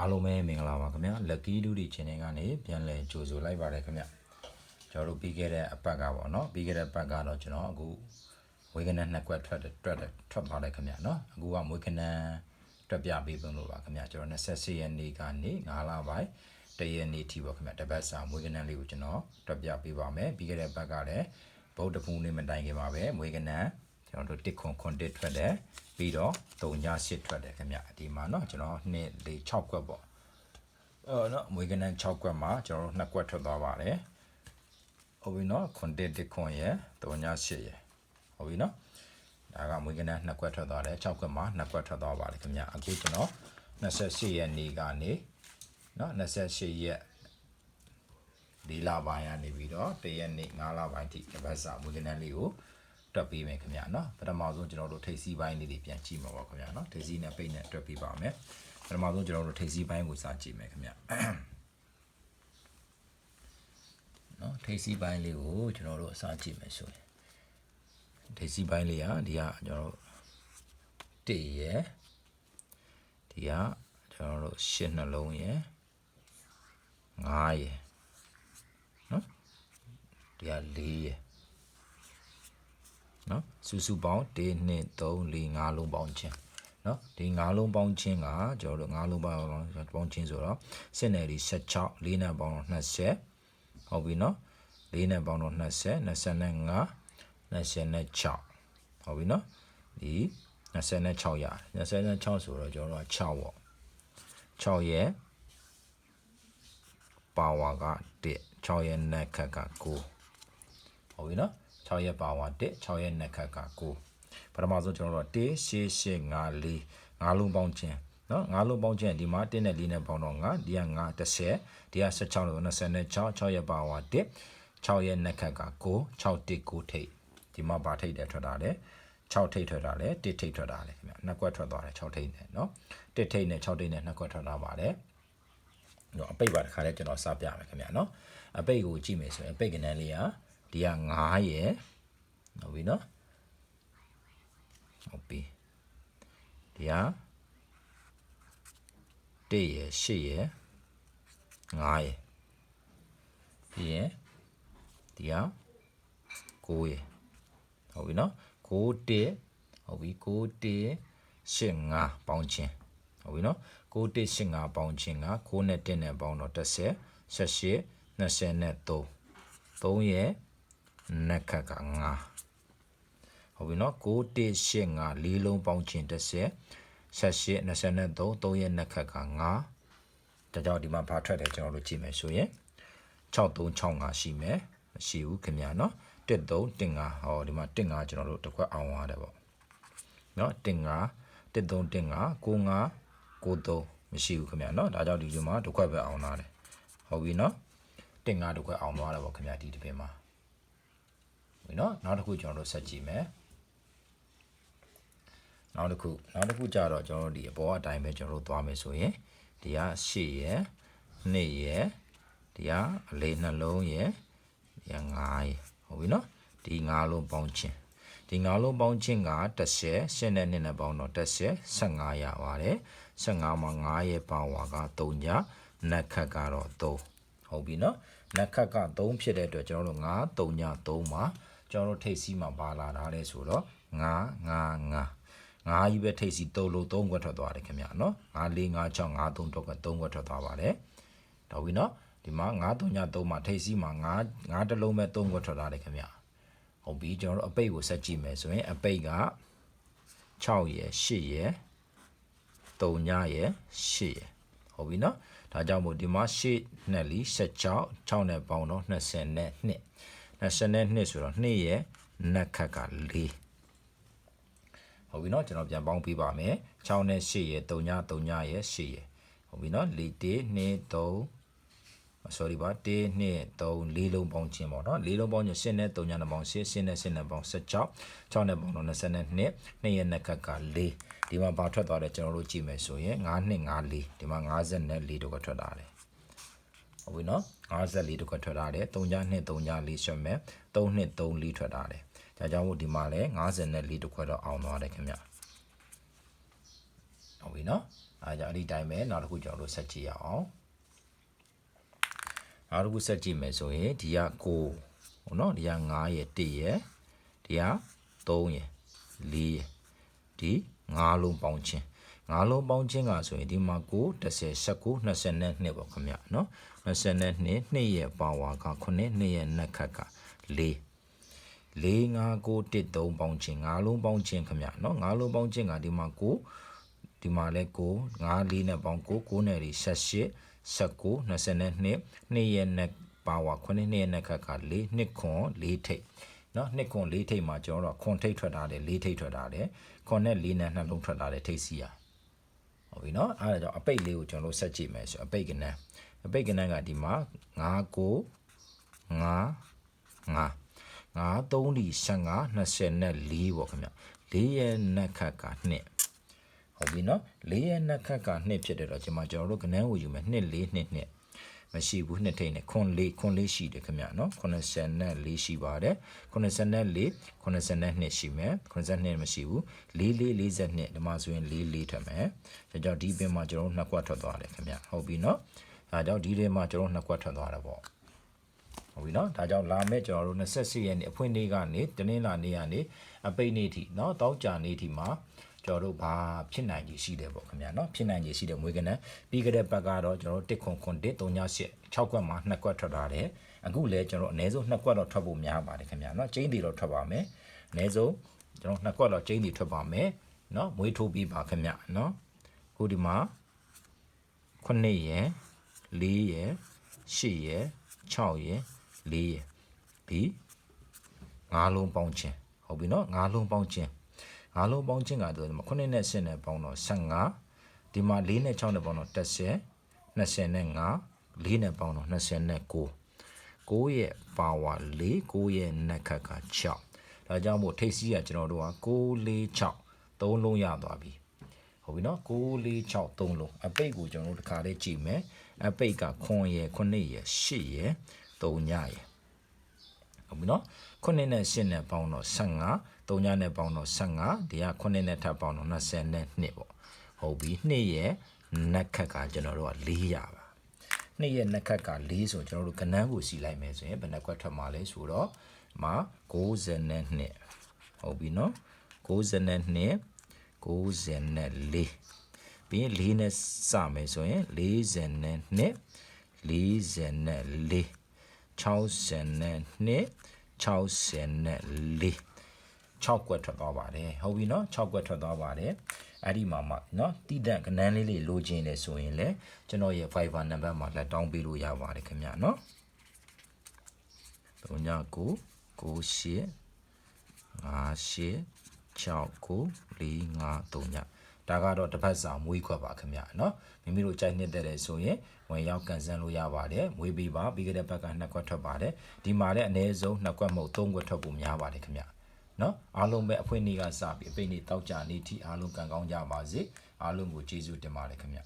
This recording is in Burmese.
အားလုံးပဲမင်္ဂလာပါခင်ဗျာ lucky ဒူဒီ channel ကနေပြန်လည်ကြိုဆိုလိုက်ပါတယ်ခင်ဗျကျွန်တော်တို့ပြီးခဲ့တဲ့အပတ်ကပေါ့နော်ပြီးခဲ့တဲ့အပတ်ကတော့ကျွန်တော်အခုဝေကနန်နှစ်ကွက်ထွက်တယ်ထွက်တယ်ထွက်သွားတယ်ခင်ဗျနော်အခုကမွေးကနန်တွက်ပြပေးပုံလို့ပါခင်ဗျကျွန်တော်24ရက်နေ့ကနေ9လပိုင်းတရက်နေ့ထိပေါ့ခင်ဗျတပတ်စာမွေးကနန်လေးကိုကျွန်တော်တွက်ပြပေးပါမယ်ပြီးခဲ့တဲ့အပတ်ကလည်းဗုဒ္ဓဖူးနေ့မတိုင်ခင်ပါပဲမွေးကနန် ကျွန်တော်တို့တစ်ခွန်ခွန်တစ်ထွက်တယ်ပြီးတော့3ည8ထွက်တယ်ခင်ဗျဒီမှာเนาะကျွန်တော်2 4 6ကွက်ပေါ့အော်เนาะမွေးကနန်6ကွက်မှာကျွန်တော်တို့2ကွက်ထွက်သွားပါတယ်ဟုတ်ပြီเนาะခွန်တစ်တစ်ခွန်ရယ်3ည8ရယ်ဟုတ်ပြီเนาะဒါကမွေးကနန်2ကွက်ထွက်သွားတယ်6ကွက်မှာ2ကွက်ထွက်သွားပါတယ်ခင်ဗျအခုကျွန်တော်28ရက်နေ့ကနေเนาะ28ရက်ဒီလပိုင်းကနေပြီးတော့တရက်နေ့9လပိုင်းထိတစ်ပတ်စာမွေးကနန်လေးကို တွက်ပေးမယ်ခင်ဗျာနော်ပထမဆုံးကျွန်တော်တို့ထိပ်စီးပိုင်းလေးတွေပြန်ကြည့်မှာပါခင်ဗျာနော်ထိပ်စီးနဲ့ပိတ်နဲ့တွက်ပေးပါမယ်ပထမဆုံးကျွန်တော်တို့ထိပ်စီးပိုင်းကိုစကြည့်မယ်ခင်ဗျာနော်ထိပ်စီးပိုင်းလေးကိုကျွန်တော်တို့အစကြည့်မယ်ဆိုရင်ထိပ်စီးပိုင်းလေးဟာဒီကကျွန်တော်တို့1ရယ်ဒီကကျွန်တော်တို့8နှလုံးရယ်9ရယ်နော်ဒီက4ရယ် နော်စုစုပေါင်း1 2 3 4 5လုံးပေါင်းချင်းနော်ဒီ5လုံးပေါင်းချင်းကကျွန်တော်တို့5လုံးပေါင်းပေါင်းချင်းဆိုတော့စစ်နယ်ဒီ16 4နဲ့ပေါင်းတော့20ဟုတ်ပြီနော်4နဲ့ပေါင်းတော့20 25 26ဟုတ်ပြီနော်ဒီ26ရ26ဆိုတော့ကျွန်တော်တို့က6ပေါ့6ရဲ့ပါဝါက1 6ရဲ့နက်ခက်က9ဟုတ်ပြီနော် 6ရက်ပါဝါ1 6ရက်နှစ်ခတ်က9ပထမဆုံးကျွန်တော်တို့1 8 8 5 4 5လုံးပေါင်းခြင်းနော်ငါးလုံးပေါင်းချက်ဒီမှာ1နဲ့4နဲ့ပေါင်းတော့ငါဒီက9 10ဒီက16လို့26 6ရက်ပါဝါ1 6ရက်နှစ်ခတ်က9 6 1 9ထိပ်ဒီမှာပါထိပ်တယ်ထွက်တာလေ6ထိပ်ထွက်တာလေ1ထိပ်ထွက်တာလေခင်ဗျနှစ်ကွက်ထွက်သွားတယ်6ထိပ်နဲ့နော်1ထိပ်နဲ့6ထိပ်နဲ့နှစ်ကွက်ထွက်တာပါတယ်နော်အပိတ်ပါတစ်ခါလဲကျွန်တော်စပြမယ်ခင်ဗျာနော်အပိတ်ကိုကြည့်မယ်ဆိုရင်အပိတ်ကဏ္ဍလေးက ဒီက9ရယ်ဟုတ်ပြီနော်ဟုတ်ပြီဒီက1ရယ်8ရယ်9ရယ်ပြီးရင်ဒီက9ရယ်ဟုတ်ပြီနော်9 1ဟုတ်ပြီ9 1 8 5ပေါင်းချင်းဟုတ်ပြီနော်9 1 8 5ပေါင်းချင်းက9နဲ့1နဲ့ပေါင်းတော့30 18 20နဲ့3 3ရယ် နက်ခက်က9ဟုတ်ပြီနော်6 1 8 5လေးလုံးပေါင်းချင်း30 78 23 3ရဲ့နက်ခက်က9ဒါကြောင့်ဒီမှာဘာထွက်တယ်ကျွန်တော်တို့ကြည့်မယ်ဆိုရင်6365ရှိမယ်မရှိဘူးခင်ဗျာနော်13 15ဟောဒီမှာ15ကျွန်တော်တို့တစ်ခွက်အောင်ရတယ်ပေါ့နော်15 13 15 95 93မရှိဘူးခင်ဗျာနော်ဒါကြောင့်ဒီလိုမှာတစ်ခွက်ပဲအောင်လာတယ်ဟုတ်ပြီနော်တင်ငါတစ်ခွက်အောင်သွားတယ်ပေါ့ခင်ဗျာဒီတစ်ပင်မှာ ပြီနော်နောက်တစ်ခုကျွန်တော်တို့ဆက်ကြည့်မယ်နောက်တစ်ခုနောက်တစ်ခုကြတော့ကျွန်တော်တို့ဒီအပေါ်အတိုင်းပဲကျွန်တော်တို့သွားမယ်ဆိုရင်ဒီက8ရယ်2ရယ်ဒီကအလေးနှလုံးရယ်ဒီက9ရယ်ဟုတ်ပြီနော်ဒီ9လုံးပေါင်းချင်းဒီ9လုံးပေါင်းချင်းက30 8နဲ့2နဲ့ပေါင်းတော့30 15ရပါတယ်15မှာ9ရဲ့ပါဝါက3ညနက်ခက်ကတော့3ဟုတ်ပြီနော်နက်ခက်က3ဖြစ်တဲ့အတွက်ကျွန်တော်တို့9 3ည3မှာ ကျွန်တော်တို့ထိပ်စီးမှာပါလာတာလဲဆိုတော့9 9 9 9ကြီးပဲထိပ်စီး3လို့3ခွက်ထွက်သွားတယ်ခင်ဗျာနော်9 4 5 6 5 3တော့က3ခွက်ထွက်သွားပါတယ်တော်ပြီနော်ဒီမှာ9 3ည3မှာထိပ်စီးမှာ9 9တလုံးပဲ3ခွက်ထွက်သွားတယ်ခင်ဗျာဟုတ်ပြီကျွန်တော်တို့အပိတ်ကိုဆက်ကြည့်မယ်ဆိုရင်အပိတ်က6ရယ်8ရယ်3ညရယ်8ရယ်ဟုတ်ပြီနော်ဒါကြောင့်မို့ဒီမှာ8နဲ့လီ16 6နဲ့ပေါင်းတော့20 နဲ့2 20နဲ့2ဆိုတော့2ရဲ့နက်ခက်က4ဟုတ်ပြီနော်ကျွန်တော်ပြန်ပေါင်းပြပါမယ်6နဲ့8ရဲ့3ည3ညရဲ့8ရဲ့ဟုတ်ပြီနော်4 1 2 3 sorry ပါ1 2 3 4လုံးပေါင်းခြင်းပေါ့နော်4လုံးပေါင်းခြင်း10နဲ့3ညနဲ့ပေါင်း10 10နဲ့10နဲ့ပေါင်း16 6နဲ့ပေါင်းတော့22 2ရဲ့နက်ခက်က4ဒီမှာဘာထွက်သွားတယ်ကျွန်တော်တို့ကြည့်မယ်ဆိုရင်9 2 5 4ဒီမှာ54တော့ထွက်လာတယ် ဟုတ်ပြီနော်54တခွက်ထွက်လာတယ်3ည2 3ည4ရှက်မယ်3နှစ်3 4ထွက်လာတယ်ဒါကြောင့်မို့ဒီမှာလဲ54တခွက်တော့အောင်သွားတယ်ခင်ဗျဟုတ်ပြီနော်အဲကြောင့်အဲ့ဒီတိုင်းပဲနောက်တစ်ခုကျွန်တော်တို့ဆက်ကြည့်ရအောင်နောက်တစ်ခုဆက်ကြည့်မယ်ဆိုရင်ဒီက9ဟုတ်နော်ဒီက9ရဲ့1ရဲ့ဒီက3ရဲ့4ရဲ့ဒီ9လုံးပေါင်းချင်း 9လုံးပေါင်းချင်းကဆိုရင်ဒီမှာ9 10 19 22ပေါ့ခင်ဗျနော်22 2ရဲ့ပါဝါက9 2ရဲ့နက်ခတ်က4 4 5 9 1 3ပေါင်းချင်း9လုံးပေါင်းချင်းခင်ဗျနော်9လုံးပေါင်းချင်းကဒီမှာ9ဒီမှာလဲ9 5 4နဲ့ပေါင်း9 9နဲ့ဒီ18 19 22 2ရဲ့နဲ့ပါဝါ9နှစ်ရဲ့နဲ့ခက်က4နှစ်ခွန်4ထိပ်နော်နှစ်ခွန်4ထိပ်မှာကျွန်တော်တို့ခွန်ထိပ်ထွက်တာတယ်4ထိပ်ထွက်တာတယ်ခွန်နဲ့4နဲ့နှလုံးထွက်တာတယ်ထိပ်စီရ ဟုတ်ပြီနော်အဲဒါကြောင့်အပိတ်လေးကိုကျွန်တော်တို့ဆက်ကြည့်မယ်ဆိုအပိတ်ကနန်းအပိတ်ကနန်းကဒီမှာ9 9 5 5 5 3ဒီ15 24ပေါ့ခင်ဗျ4ရဲ့နက်ခတ်က2ဟုတ်ပြီနော်4ရဲ့နက်ခတ်က2ဖြစ်တယ်တော့ကျွန်မကျွန်တော်တို့ကနန်းကိုယူမယ်2 4 2 2 မရှိဘူးနှစ်ထိန်နဲ့ခွန်လေးခွန်လေးရှိတယ်ခင်ဗျနော်84ရှိပါတယ်84 82ရှိမယ်82မရှိဘူး44 42ဒီမှာဆိုရင်44ထပ်မယ်ဒါကြောင့်ဒီပင်မှာကျွန်တော်နှစ်ကွက်ထွက်သွားတယ်ခင်ဗျဟုတ်ပြီနော်အဲကြောင့်ဒီထဲမှာကျွန်တော်နှစ်ကွက်ထွက်သွားတာပေါ့ဟုတ်ပြီနော်ဒါကြောင့်လာမယ့်ကျွန်တော်တို့28ရက်နေ့အဖွင့်နေ့ကနေတနင်္လာနေ့ကနေအပိတ်နေ့ထိနော်တောက်ကြနေ့ထိမှာ ကျွန်တော်တို့ဘာဖြစ်နိုင်ကြီးရှိတယ်ပေါ့ခင်ဗျာเนาะဖြစ်နိုင်ကြီးရှိတယ်မွေးကနန်းပြီးကြတဲ့ဘက်ကတော့ကျွန်တော်တို့1ခွန်ခွန်1 38 6ကွက်မှာ2ကွက်ထွက်လာတယ်အခုလဲကျွန်တော်အနည်းဆုံး2ကွက်တော့ထွက်ဖို့များပါတယ်ခင်ဗျာเนาะကျင်းတီတော့ထွက်ပါမယ်အနည်းဆုံးကျွန်တော်2ကွက်တော့ကျင်းတီထွက်ပါမယ်เนาะမွေးထိုးပြီးပါခင်ဗျာเนาะခုဒီမှာ9ရယ်4ရယ်8ရယ်6ရယ်4ရယ်ဒီ၅လုံးပေါင်းချင်းဟုတ်ပြီနော်၅လုံးပေါင်းချင်း ၅လုံးပေါင်းချင်းကတော့ဒီမှာ9နဲ့10နဲ့ပေါင်းတော့15ဒီမှာ4နဲ့6နဲ့ပေါင်းတော့30 20နဲ့5 4နဲ့ပေါင်းတော့20နဲ့9 9ရဲ့ပါဝါ4 9ရဲ့နက်ခတ်က6ဒါကြောင့်မို့ထိပ်စီးကကျွန်တော်တို့က6 4 6 3လုံးရသွားပြီဟုတ်ပြီနော်6 4 6 3လုံးအပိတ်ကိုကျွန်တော်တို့တစ်ခါလေးကြည့်မယ်အပိတ်က9ရယ်9ရယ်10ရယ်3ညရယ်ဟုတ်ပြီနော်9နဲ့10နဲ့ပေါင်းတော့15 3ညနဲ့ပေါင်းတော့15ဒီက9နဲ့ထပ်ပေါင်းတော့22ပေါ့ဟုတ်ပြီ2ရယ်နက်ခတ်ကကျွန်တော်တို့က4ရပါ2ရဲ့နက်ခတ်က4ဆိုကျွန်တော်တို့ကနန်းကိုစီလိုက်မယ်ဆိုရင်ဘယ်နှခွက်ထွက်မှာလဲဆိုတော့မှာ62ဟုတ်ပြီနော်62 94ပြီးရင်4နဲ့စမယ်ဆိုရင်42 44 62 64 6ကွက်ထွက်သွားပါတယ်ဟုတ်ပြီနော်6ကွက်ထွက်သွားပါတယ်အဲ့ဒီမှာမှနော်တိဒန့်ကနန်းလေးလေးလိုချင်တယ်ဆိုရင်လည်းကျွန်တော်ရဲ့ Viber နံပါတ်မှာလက်တောင်းပေးလို့ရပါတယ်ခင်ဗျာနော်39 98 58 69 45 3ညဒါကတော့တစ်ပတ်စာမွေးခွက်ပါခင်ဗျာเนาะမိမိတို့ကြိုက်နှစ်တဲ့တယ်ဆိုရင်ဝင်ရောက်ကန်ဆန်းလို့ရပါတယ်မွေးပေးပါပြီးကြတဲ့ဘက်ကနှစ်ခွက်ထွက်ပါတယ်ဒီမှာလည်းအနည်းဆုံးနှစ်ခွက်မဟုတ်သုံးခွက်ထွက်ဖို့များပါတယ်ခင်ဗျာ နော်အားလုံးပဲအဖွင့်နေ့ကစပြီးအပိတ်နေ့တောက်ကြနေ့ထိအားလုံးကံကောင်းကြပါစေအားလုံးကိုကျေးဇူးတင်ပါတယ်ခင်ဗျာ